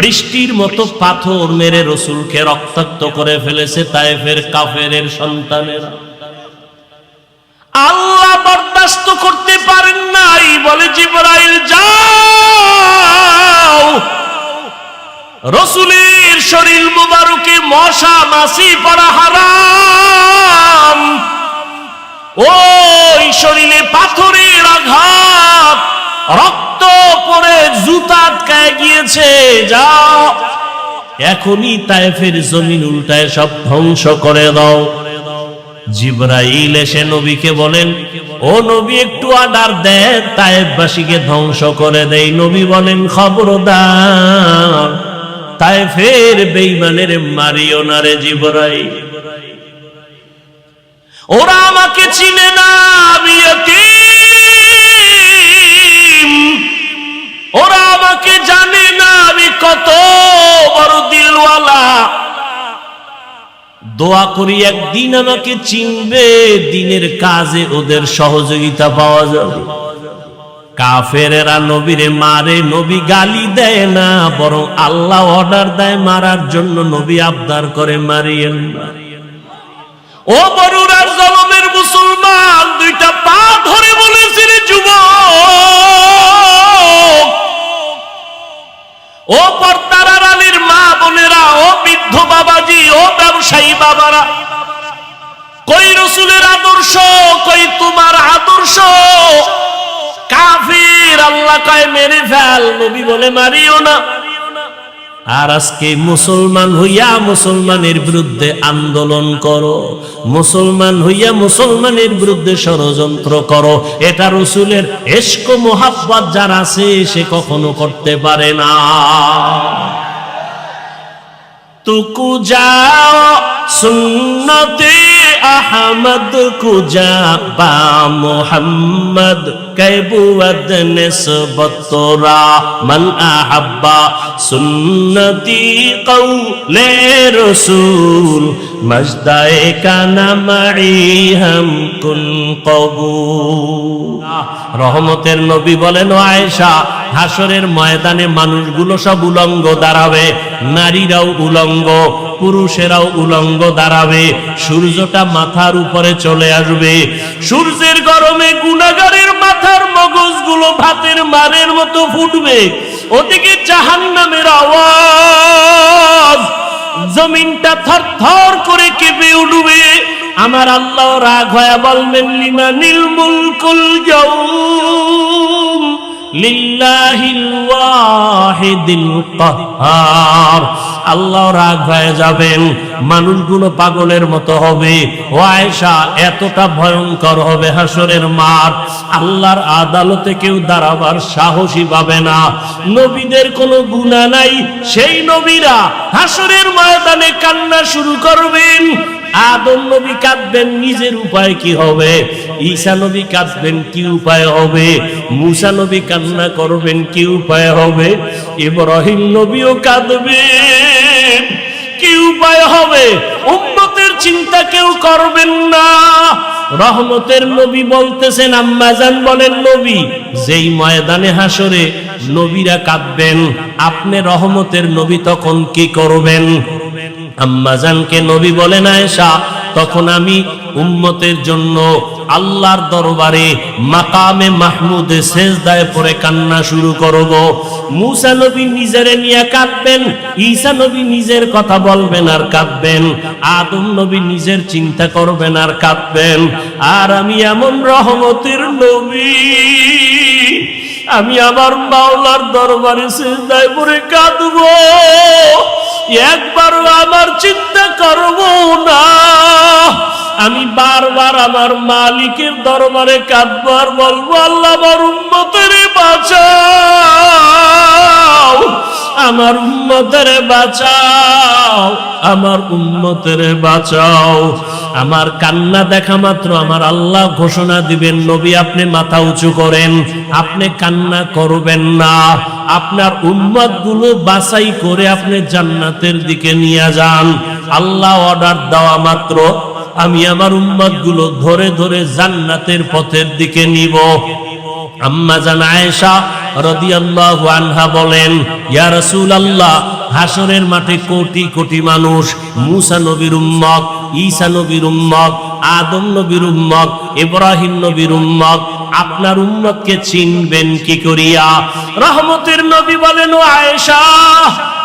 বৃষ্টির মতো পাথর মেরে রসুলকে রক্তাক্ত করে ফেলেছে তায়েফের কাফেরের সন্তানেরা। আল্লাহ বরদাস্ত করতে পারেন নাই, বলে জিবরাইল, যাও। রসুলের শরীর মুবারকে মশা মাসি পড়া হারাম। ওই শরীরে পাথরের আঘাত রক্ত পড়ে জুতা আটকায় গিয়েছে, যাও। এখনই তায়েফের জমিন উল্টায় সব ধ্বংস করে দাও। জিব্রাইল এসে নবীকে বলেন, ও নবী, একটু আডার দেন তায়েববাসীকে ধ্বংস করে দেই। নবী বলেন, খবরদার, তায়েফের বেইমানের মারিও না রে জিব্রাইল। ওরা আমাকে চিনে না, আমি কত বড় দিলওয়ালা। দোয়া করি একদিন আমাকে চিনবে, দিনের কাজে ওদের সহযোগিতা পাওয়া যাবে। কাফেরেরা নবীরে মারে, নবী গালি দেয় না, বরং আল্লাহ অর্ডার দেয়, মারার জন্য নবী আবদার করে মারিয়েন ও বরুরার জলমের মুসলমান, দুইটা পা ধরে বলেছিল যুবক ও পর্দার আলীর মা বোনেরা, ও বৃদ্ধ বাবাজি, ও ব্যবসায়ী বাবারা, কই রসুলের আদর্শ, কই তোমার আদর্শ? কাফির আল্লাহ কয়, মেরে ফেল, নবী বলে মারিও না। আর আজকে মুসলমান হইয়া মুসলমানের বিরুদ্ধে আন্দোলন করো, মুসলমান হইয়া মুসলমানের বিরুদ্ধে ষড়যন্ত্র করো। এটা রসুলের এস্ক মোহাব্বত যার আছে, সে কখনো করতে পারে না। তুকু যাও সুন্নতে আহমদ, কুজা বা মোহাম্মদ। कैबुवद निस्बतरा मन अहब्बा सुन्नती कौले रसूल मजदाए का नमई हम कुन कबूल রহমতের নবী বলেন ও আয়েশা হাসরের ময়দানে মানুষগুলো সব উলঙ্গ দাঁড়াবে নারীরাও উলঙ্গ পুরুষেরাও উলঙ্গ দাঁড়াবে সূর্যটা মাথার উপরে চলে আসবে সূর্যের গরমে গুণাগারের মাথার মগজগুলো ভাতের মারের মতো ফুটবে। ওদিকে জাহান নামের আওয়াজ। জমিনটা থর থর করে কেঁপে উঠবে। আমার আল্লাহ রাগ হয়ে বলবেন, লিমানিল মুলকুল কাহ্হার মানুষগুলো পাগলের মতো হবে। এতটা ভয়ঙ্কর হবে হাসরের আল্লাহর আদালতে কেউ দাঁড়াবার সাহসী পাবে না। নবীদের কোনো গুণা নাই, সেই নবীরা হাসরের ময়দানে কান্না শুরু করবেন। আদম নবী কাঁদবেন, নিজের উপায় কি হবে? ঈসা নবী কাঁদবেন, কি উপায় হবে? মুসা নবী কান্না করবেন, কি উপায় হবে? ইব্রাহিম নবীও কাঁদবেন, কি উপায় হবে? উম্মতের চিন্তা কেউ করবেন না। রহমতের নবী বলতেছেন আম্মাজান বলেন, নবী, যেই ময়দানে হাসরে নবীরা কাঁদবেন, আপনি রহমতের নবী তখন কি করবেন? আম্মাজানকে নবী বলেন আয়েশা তখন আমি উম্মতের জন্য আল্লাহর দরবারে মাকামে মাহমুদে শেষদায় পরে কান্না শুরু করব। মুসা নবী নিজেরে নিয়ে কাঁদবেন, ঈসা নবী নিজের কথা বলবেন আর কাঁদবেন, আদম নবী নিজের চিন্তা করবেন আর কাঁদবেন। আর আমি এমন রহমতের নবী, আমি আমার মাওলার দরবারে শেষদায় পরে কাঁদবো। একবারও আমার চিন্তা করব না। আমি বারবার আমার মালিকের দরবারে কাঁদবার বলব, আল্লাহ আমার উন্মতের বাঁচাও, আমার উন্মতের বাঁচাও, আমার উন্মতের বাঁচাও। আমার কান্না দেখা মাত্র আমার আল্লাহ ঘোষণা দিবেন, নবী আপনি মাথা উঁচু করেন, আপনি কান্না করবেন না। আপনার উম্মতগুলো বাছাই করে আপনি জান্নাতের দিকে নিয়ে যান। আল্লাহ অর্ডার দেওয়া মাত্র, আমি আমার উম্মতগুলো ধরে ধরে জান্নাতের পথের দিকে নিব। আম্মা জান আয়েশা রাদিয়াল্লাহু আনহা বলেন, ইয়া রাসূলুল্লাহ হাসরের মাঠে কোটি কোটি মানুষ, মুসা নবীর উম্মত, ঈসা নবীর উম্মত, আদম নবীর উম্মত, ইব্রাহিম নবীর উম্মত, আপনার উম্মতকে চিনবেন কি করিয়া? রহমতের নবী বলেন আয়েশা,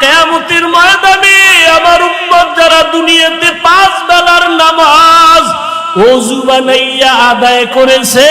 কেয়ামতের ময়দানে আমার উম্মত যারা দুনিয়াতে পাঁচ বেলার নামাজ অজু বানাইয়া আদায় করেছে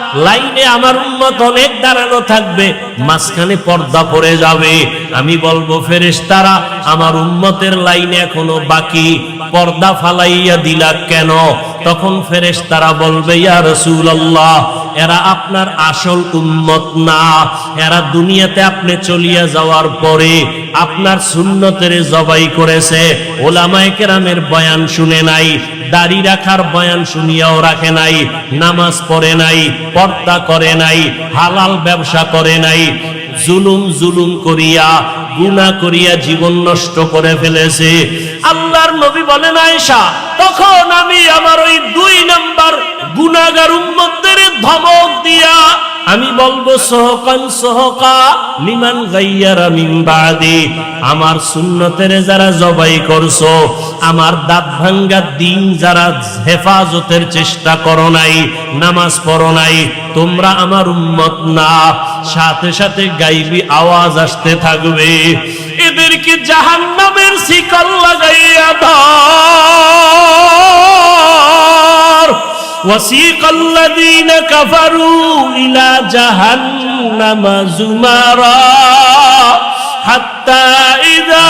লাইনে আমার উম্মত অনেক দাঁড়ানো থাকবে, মাঝখানে পর্দা পড়ে যাবে। আমি বলব, ফেরেশতারা, আমার উম্মতের লাইনে এখনও বাকি। পর্দা ফালাইয়া দিলা কেন? তখন ফেরেশতারা বলবে, ইয়া রাসূলুল্লাহ, এরা আপনার আসল উম্মত না। এরা দুনিয়াতে আপনি চলিয়া যাওয়ার পরে আপনার সুন্নতের জবাই করেছে। ওলামায়ে কেরামের বয়ান শুনে নাই, দাড়ি রাখার বয়ান শুনিয়াও রাখে নাই, নামাজ পড়ে নাই, পর্দা করে নাই, হালাল ব্যবসা করে নাই, জুলুম জুলুম করিয়া, গুনাহ করিয়া জীবন নষ্ট করে ফেলেছে। আল্লাহর নবী বলেন, আয়েশা, তখন আমি আমার ওই দুই নাম্বার গুনাহগার উম্মতদের ধমক দিয়া আমি বলব, সহকান, সহকা, লিমান গাইয়ারা মিন বাদি। আমার সুন্নতের যারা জবাই করছ, আমার দাঁত ভাঙ্গা দিন যারা হেফাজতের চেষ্টা করো নাই, নামাজ পড়ো নাই, তোমরা আমার উম্মত না। সাথে সাথে গাইবি আওয়াজ আসতে থাকবে। এদেরকে জাহান্নামের শিকল লাগাইয়া ধর وسيق الذين كفروا إلى جهنم زمرا حتى إذا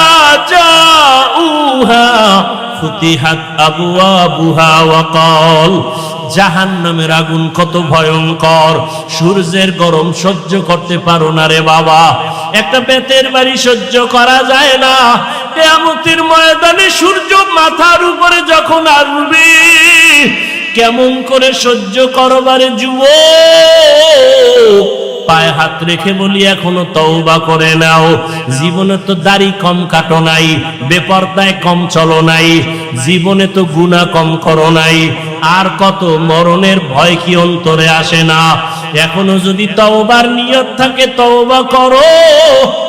جاءوها فتحت أبوابها وقال জাহান্নামের আগুন কত ভয়ঙ্কর সূর্যের গরম সহ্য করতে পারো না রে বাবা একটা বেতের বাড়ি সহ্য করা যায় না কেয়ামতের ময়দানে সূর্য মাথার উপরে যখন আসবে কেমন করে সহ্য করবারে যুব পায়ে হাত রেখে বলি, এখনও তওবা করে নাও। জীবনে তো দাড়ি কম কাটো নাই, বেপরদায় কম চলো নাই, জীবনে তো গুণা কম করো নাই। আর কত মরণের ভয় কি অন্তরে আসে না? এখনও যদি তওবার নিয়ত থাকে, তওবা করো।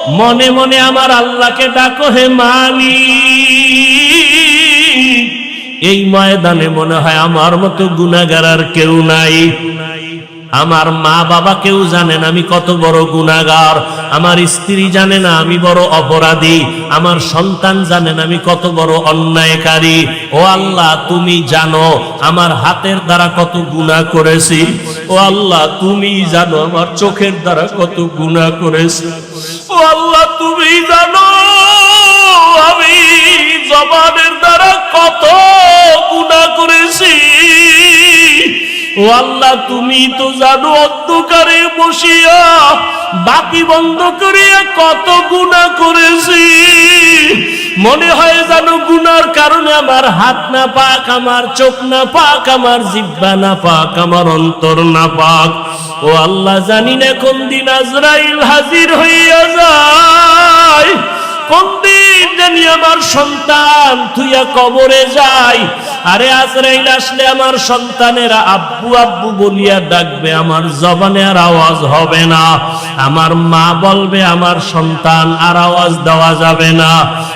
মনে মনে আমার আল্লাহকে ডাকো, হে মালিক। এই ময়দানে মনে হয় আমার মতো গুনাগার আর কেউ নাই। আমার মা বাবা কেউ জানেন আমি কত বড় গুনাগার আমার স্ত্রী জানে না আমি বড় অপরাধী। আমার সন্তান জানেন আমি কত বড় অন্যায়কারী। ও আল্লাহ, তুমি জানো আমার হাতের দ্বারা কত গুনাহ করেছি। ও আল্লাহ, তুমি জানো আমার চোখের দ্বারা কত গুনাহ করেছি। ও আল্লাহ, তুমি জানো আমি জবানের দ্বারা কত গুনাহ করেছি। ও আল্লাহ, তুমি তো জানো অন্ধকারে বসিয়া বাতি বন্ধ করিয়া কত গুনাহ করেছি। মনে হয় জানো গুনার কারণে আমার হাত না পাক, আমার চোখ না পাক, আমার জিব্বা না পাক, আমার অন্তর না পাক। ও আল্লাহ, জানি না কোন দিন আজরাইল হাজির হইয়া যায়। কোন জানি আমার সন্তান তুইয়া কবরে যাই আরে আজরাইল আসলে আমার সন্তানেরা আব্বু আব্বু বলিয়া ডাকবে, আমার জবানে আর আওয়াজ হবে না। আমার মা বলবে, আমার সন্তান আর আওয়াজ দেওয়া যাবে না।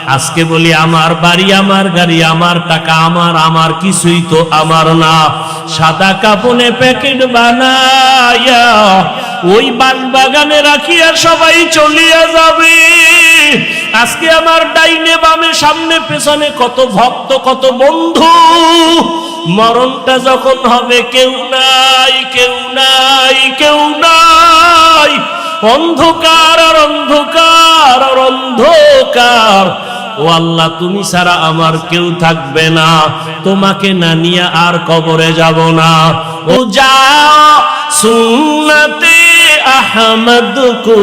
আজকে বলি, আমার বাড়ি, আমার গাড়ি, আমার টাকা আমার আমার কিছুই তো আমার না। সাদা কাপনে প্যাকেট বানায়া ওই বান বাগানে রাখিয়া সবাই চলিয়া যাবে। আজকে আমার ডাইনে বামে, সামনে, পেছনে কত ভক্ত, কত বন্ধু। মরণটা যখন হবে, কেউ নাই কেউ নাই কেউ নাই। অন্ধকার আর অন্ধকার আর অন্ধকার। ও আল্লাহ, তুমি ছাড়া আমার কেউ থাকবে না। তোমাকে না নিয়ে আর কবরে যাব না। ও যা, সুন্নতে আহমদ কু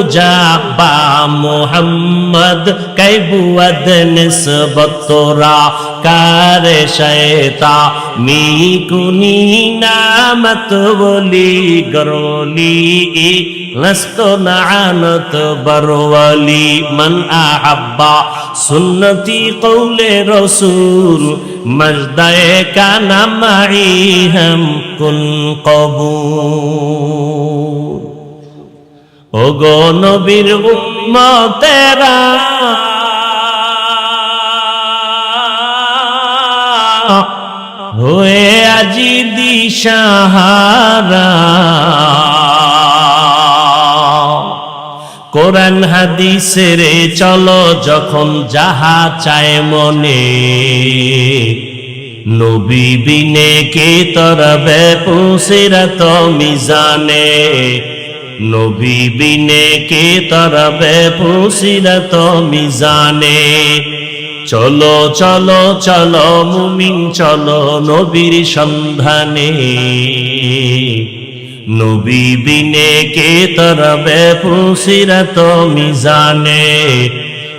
মোহাম্মদ কে বুয়দ নিসবতরা কার শয়তা মি কুনি নামত বলি গরলি নস্ত নানত বরলি মন আহ্বা সুন্নতি কৌলে রসুল, মজদয় কানা হম কুন কবু ও গো নবীর উম্মতেরা। হয়ে আজি দিশাহারা। কোরআন হাদিসের চলো যখন যাহা চায় মনে। নবী বিনে কে তরবে পুসিরত মিজানে। নবী বিনে কে তরবে পুসিরত মিজানে। চলো চলো চলো মুমিন, চলো নবীর সন্ধানে। নবী বিনে কে তরবে পুসিরত মিজানে।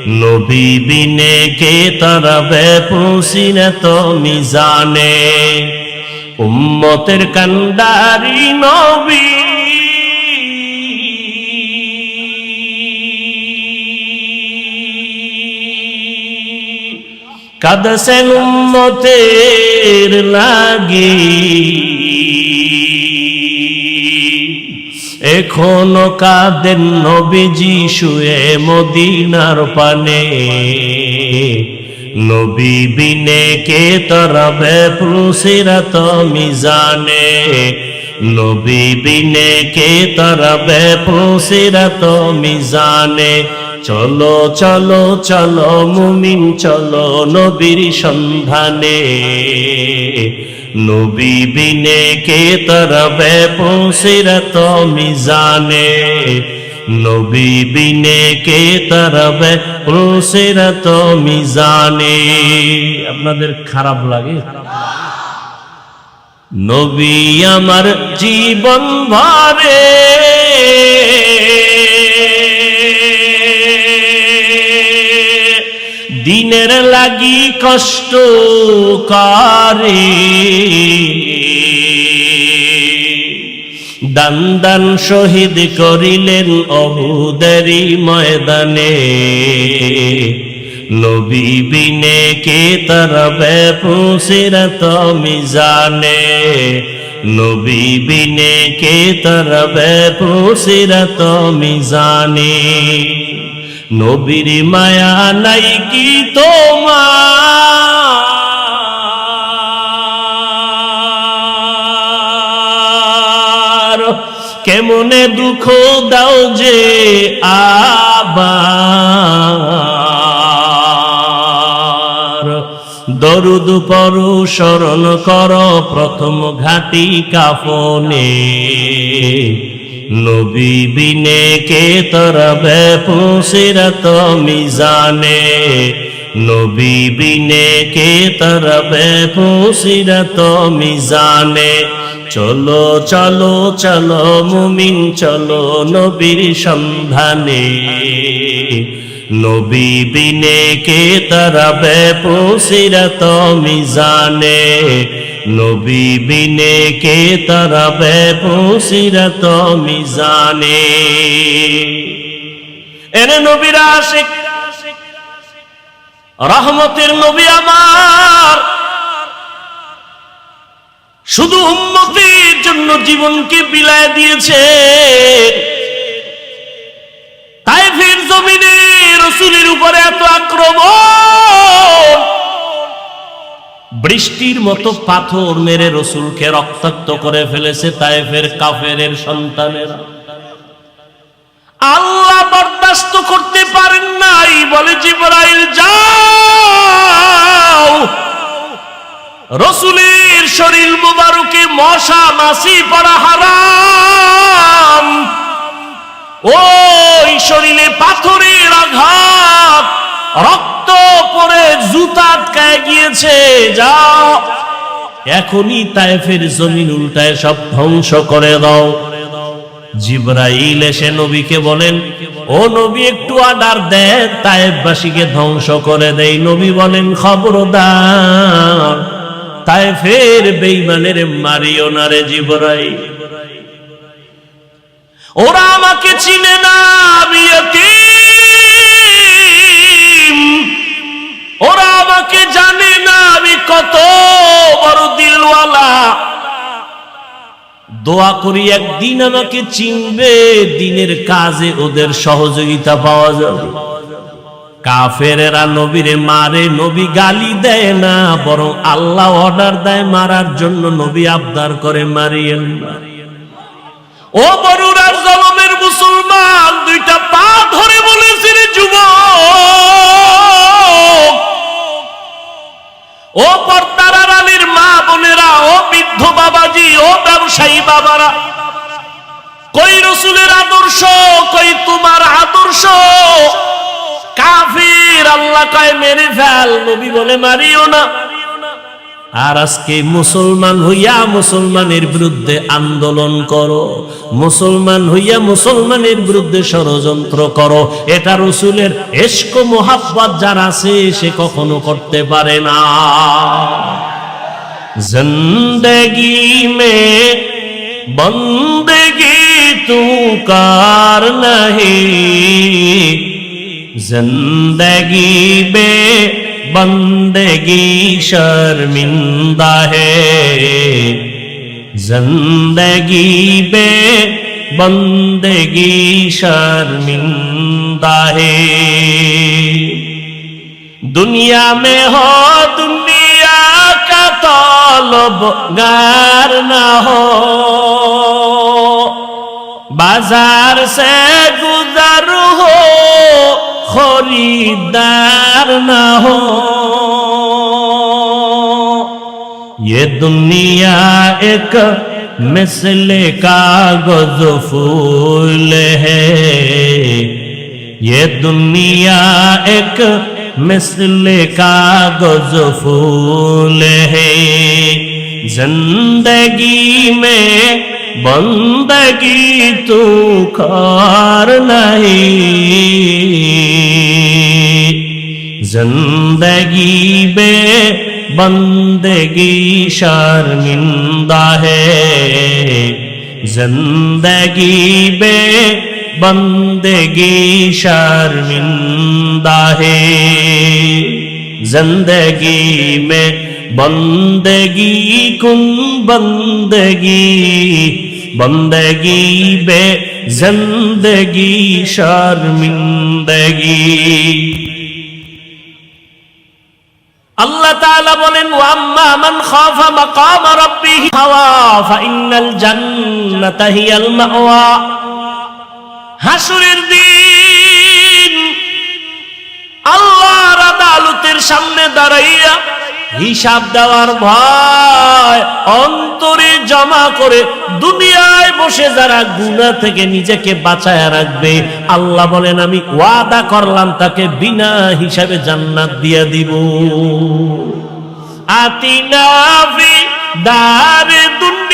নবী বিনে কে তরবে পুসিরত মিজানে। উম্মতের কান্ডারি নবী কাদসেন উম্মতের লাগি। এখনও কাদের নবীজি শুয়ে মদিনার পানে। নবী বিনে কে তরবে পুসিরত মিজানে। নবী বিনে কে তরবে পুসিরত মিজানে। চলো চলো চলো, মুমিন, চলো নবীর সন্ধানে। নবী বিনে কে তরবে পৌঁছিরত মিজানে। নবী বিনে কে তরবে পৌঁছিরত মিজানে। আপনাদের খারাপ লাগে? নবী আমার জীবন ভরে। দিনের লাগি কষ্ট করে। দান দান শহীদ করিলেন অহুদারি ময়দানে। নবী বিনে কে তরবে পুসিরত মিজানে। নবী বিনে কে তরবে পুসিরত মিজানে। নবীর মায়া নাই কি তোমার? কেমনে দুঃখ দাও যে আবার? দরুদ পরু স্মরণ কর, প্রথম ঘাটি কাফনে। নবী বিনে কে তরবে পুসিরত মিজানে? নবী বিনে কে তরবে পুসিরত মিজানে? চলো চলো চলো, মুমিন, চলো নবীর সন্ধানে। নবী বিনে কে তরবে পুসিরত মিজানে? নবী বিনে কে তরবে পুসিরত মিজানে? এনে নবীর আশিক, রহমতের নবী আমার। শুধু উম্মতের জন্য জীবনকে বিলায় দিয়েছে। তাই ফির জমিনে রসুলের উপরে এত আক্রমণ। বৃষ্টির মতো পাথর মেরে রসুলকে রক্তাক্ত করে ফেলেছে তাইফের কাফেরের সন্তানেরা। আল্লাহ বরদাস্ত করতে পারেন নাই, বলে জিবরাইল, যাও। রসুলের শরীর মুবারকে মশা মাসি পড়া হারাম। ওই শরীরে পাথরের আঘাত রক্ত পরে জুতা আটকায় গিয়েছে, যাও। এখনই তাইফের জমিন উল্টায় সব ধ্বংস করে দাও। জিব্রাইল এসে নবীকে বলেন, ও নবী, একটু অর্ডার দেন তায়েববাসীকে ধ্বংস করে দেই। নবী বলেন, খবরদার তায়েফের বেঈমানের মারিও না রে জিব্রাইল। ওরা আমাকে চিনে না, আমি কত বড় দিলওয়ালা। দোয়া করি একদিন আমাকে চিনবে, দিনের কাজে ওদের সহযোগিতা পাওয়া যাবে। কাফেরেরা মারে, নবী গালি দেয় না, বরং আল্লাহ অর্ডার দেয়, মারার জন্য নবী আবদার করে মারিয়েন ও বরুরার জলমের মুসলমান, দুইটা পা ধরে বলেছিল যুবক ও পর্দার আলীর মা বোনেরা, ও বৃদ্ধ বাবাজি, ও ব্যবসায়ী বাবারা, কই রসুলের আদর্শ, কই তোমার আদর্শ? কাফির আল্লাহ কয়, মেরে ফেল, নবী বলে, মারিও না। আর আজকে মুসলমান হইয়া মুসলমানের বিরুদ্ধে আন্দোলন করো, মুসলমান হইয়া মুসলমানের বিরুদ্ধে ষড়যন্ত্র করো। এটা রসুলের এসক মোহাব্বাত যার আছে, সে কখনো করতে পারে না। জিন্দগি মে বন্দগি তু কার নহি? জিন্দগি বে بندگی شرمندہ ہے زندگی بے بندگی شرمندہ ہے دنیا میں ہو دنیا کا طالب گار نہ ہو بازار سے گزر ہو खरीदार ना हो। ये दुनिया एक मिसले कागज़ फूल है। ये दुनिया एक मिसले कागज़ फूल है। ज़िंदगी में बंदगी तू खार नहीं जिंदगी बे बंदगी शर्मिंदा है जिंदगी बे बंदगी शर्मिंदा है जिंदगी में বন্দগি কুন বন্দগি বন্দগি বে জিন্দগি, শর্মিন্দগি। আল্লাহ তাআলা বলেন, ওয়া আম্মা মান খাফা মাকাম রাব্বিহি হাওয়া, ফা ইন্নাল জান্নাতা হিয়াল মাওয়া। হাসুরের দিন, আল্লাহর আদালতের সামনে দাঁড়াইয়া হিসাব দেওয়ার ভয়, অন্তরে জমা করে দুনিয়ায় বসে যারা গুণা থেকে নিজেকে বাঁচায় রাখবে, আল্লাহ বলেন, আমি ওয়াদা করলাম তাকে বিনা হিসাবে জান্নাত দিয়ে দিব। আতিনা না দুনিয়া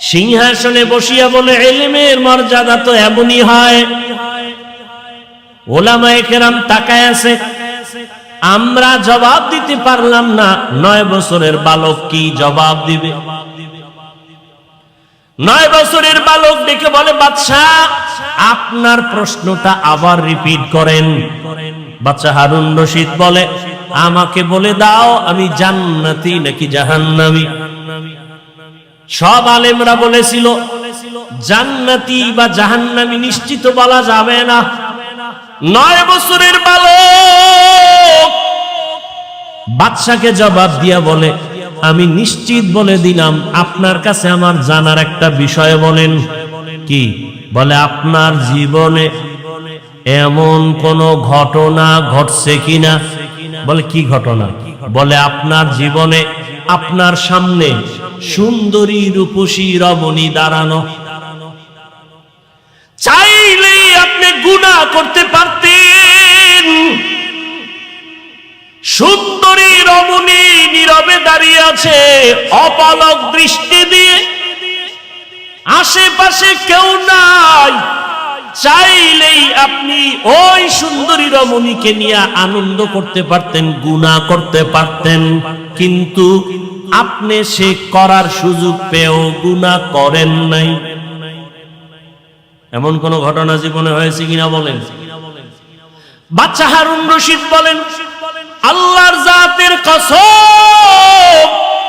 সিংহাসনে বসিয়া বলে, এলিমের মর্যাদা তো এমনই হয়। তাকায় আছে। আমরা জবাব দিতে পারলাম না, নয় বছরের বালক কি জবাব দিবে? নয় বছরের বালক ডেকে বলে, বাদশাহ, আপনার প্রশ্নটা আবার রিপিট করেন। বাচ্চা হারুন রশিদ বলে, আমাকে বলে দাও, আমি জান্নাতি নাকি জাহান্নামী? সব আলেমরা বলেছিল, জান্নাতি বা জাহান্নামি নিশ্চিত বলা যাবে না। নয় বছরের বালক বাদশাকে জবাব দিয়া বলে, আমি নিশ্চিত বলে দিলাম, আপনার কাছে আমার জানার একটা বিষয় বলেন। কি? বলে, আপনার জীবনে এমন কোন ঘটনা ঘটছে কিনা? বলে, কি ঘটনা? বলে, আপনার জীবনে, আপনার সামনে সুন্দরী রূপসী রমণী দাঁড়ানো। চাইলেই আপনি গুণা করতে পারতেন। সুন্দরী রমণী নীরবে দাঁড়িয়ে আছে, অপালক দৃষ্টি দিয়ে। আশেপাশে কেউ নাই। চাইলেই আপনি ওই সুন্দরী রমণীকে নিয়ে আনন্দ করতে পারতেন, গুণা করতে পারতেন। কিন্তু আপনি সে করার সুযোগ পেয়েও গুণা করেন নাই। এমন কোন ঘটনা জীবনে হয়েছে কিনা বলেন? বাচ্চা হারুন রশিদ বলেন, আল্লাহর জাতের কসম